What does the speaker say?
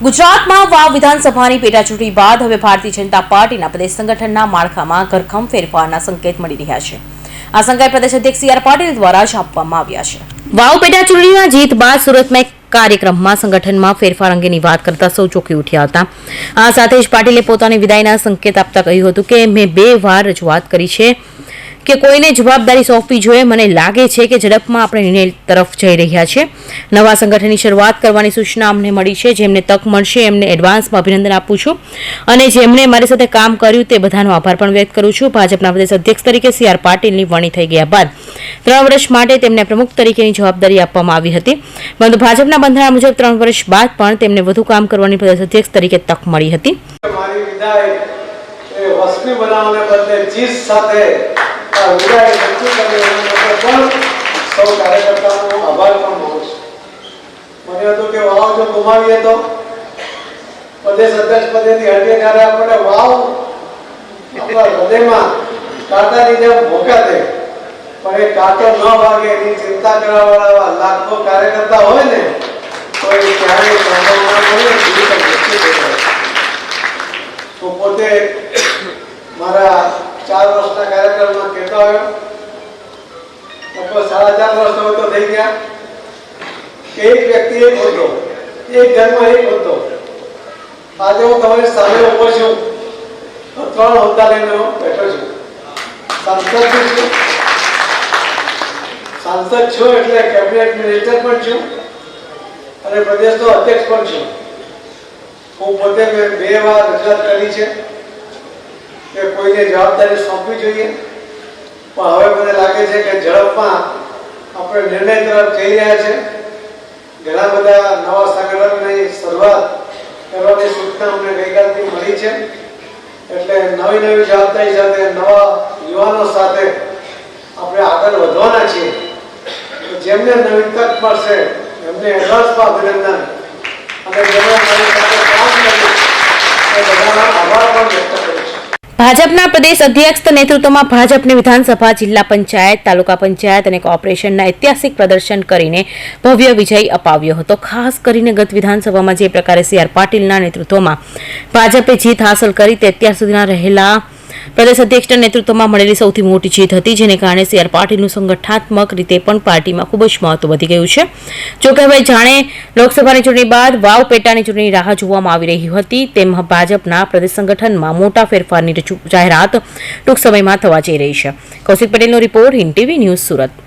ગુજરાતમાં વાવ વિધાનસભાની પેટાચૂંટણી બાદ હવે ભારતીય જનતા પાર્ટીના પ્રદેશ સંગઠનના માળખામાં ઘરખમ ફેરફારના સંકેત મળી રહ્યા છે. આ સંકેત પ્રદેશ અધ્યક્ષ સી આર પાટીલ દ્વારા જ આપવામાં આવ્યા છે. વાવ પેટાચૂંટણીના જીત બાદ સુરતમાં એક કાર્યક્રમમાં સંગઠનમાં ફેરફાર અંગેની વાત કરતા સૌ ચોકી ઉઠ્યા હતા. આ સાથે જ પાટીલે પોતાની વિદાયના સંકેત આપતા કહ્યું હતું કે, મેં બે વાર રજૂઆત કરી છે. કે કોઈને જવાબદારી સોંપવી જોઈએ. મને લાગે છે કે ઝડપમાં આપણે નિર્ણય તરફ જઈ રહ્યા છે નવા સંગઠનની શરૂઆત કરવાની સૂચના અમને મળી છે. જેમને તક મળશે એમને એડવાન્સમાં અભિનંદન આપું છું. અને જેમણે મારી સાથે કામ કર્યું તે બધાનો આભાર પણ વ્યક્ત કરું છું. ભાજપના પ્રદેશ અધ્યક્ષ તરીકે સી આર પાટીલની વરણી થઈ ગયા બાદ ત્રણ વર્ષ માટે તેમને પ્રમુખ તરીકેની જવાબદારી આપવામાં આવી હતી. પરંતુ ભાજપના બંધારણ મુજબ ત્રણ વર્ષ બાદ પણ તેમને વધુ કામ કરવાની પ્રદેશ અધ્યક્ષ તરીકે તક મળી હતી. મારી વિદાય એ વસ્તી બનાવવાને બદલે જીત સાથે આ કરી પણ સૌ કાર્યકર્તાઓનો આભાર પણ એ કાંટો ન વાગે એની ચિંતા કરવાવાળા હોય ને તો પોતે મારા ચાર વર્ષના કાર્યક્રમમાં કહેતો આવ્યો. લગભગ સાડા ચાર વર્ષ તો થઈ ગયા. એક વ્યક્તિ એક હોતો એક ઘરમાં એક હોતો આજે હું તમારી સામે ઊભો છું. ત્રણ હોદ્દા લઈને હું બેઠો છું. સાંસદ છું સાંસદ છું એટલે કેબિનેટ મિનિસ્ટર પણ છું અને પ્રદેશનો અધ્યક્ષ પણ છું. હું પોતે બે વાર રજૂઆત કરી છે. કે કોઈને જવાબદારી સોંપવી જોઈએ. પણ હવે મને લાગે છે કે ઝડપમાં આપણે નિર્ણય તરફ જઈ રહ્યા છે. ઘણા બધા નવા સંગઠનની શરૂઆત કરવાની સૂચના અમને ગઈકાલથી મળી છે. એટલે નવી નવી જવાબદારી સાથે, નવા યુવાનો સાથે આપણે આગળ વધવાના છીએ. જેમને નવી તક મળશે, એમને એડવાન્સમાં અભિનંદન. અને જેમણે મારી સાથે કામ કર્યું એ બધાનો આભાર પણ વ્યક્ત ભાજપના પ્રદેશ અધ્યક્ષ નેતૃત્વમાં ભાજપને વિધાનસભા, જિલ્લા પંચાયત, તાલુકા પંચાયત અને કોર્પોરેશનના ઐતિહાસિક પ્રદર્શન કરીને ભવ્ય વિજય અપાવ્યો હતો. ખાસ કરીને ગત વિધાનસભામાં જે પ્રકારે સી આર પાટીલના નેતૃત્વમાં ભાજપે જીત હાંસલ કરી તે અત્યાર સુધીના રહેલા પ્રદેશ અધ્યક્ષના નેતૃત્વમાં મળેલી સૌથી મોટી જીત હતી, જેને કારણે સીઆર પાટીલનું સંગઠનાત્મક રીતે પણ પાર્ટીમાં ખૂબ જ મહત્વ વધી ગયું છે. જોકે હવે જાણે લોકસભાની ચૂંટણી બાદ વાવ પેટાની ચૂંટણી રાહ જોવામાં આવી રહી હતી, તેમ ભાજપના પ્રદેશ સંગઠનમાં મોટા ફેરફારની જાહેરાત ટૂંક સમયમાં થવા જઈ રહી છે. કૌશિક પટેલનો report Hind TV news Surat.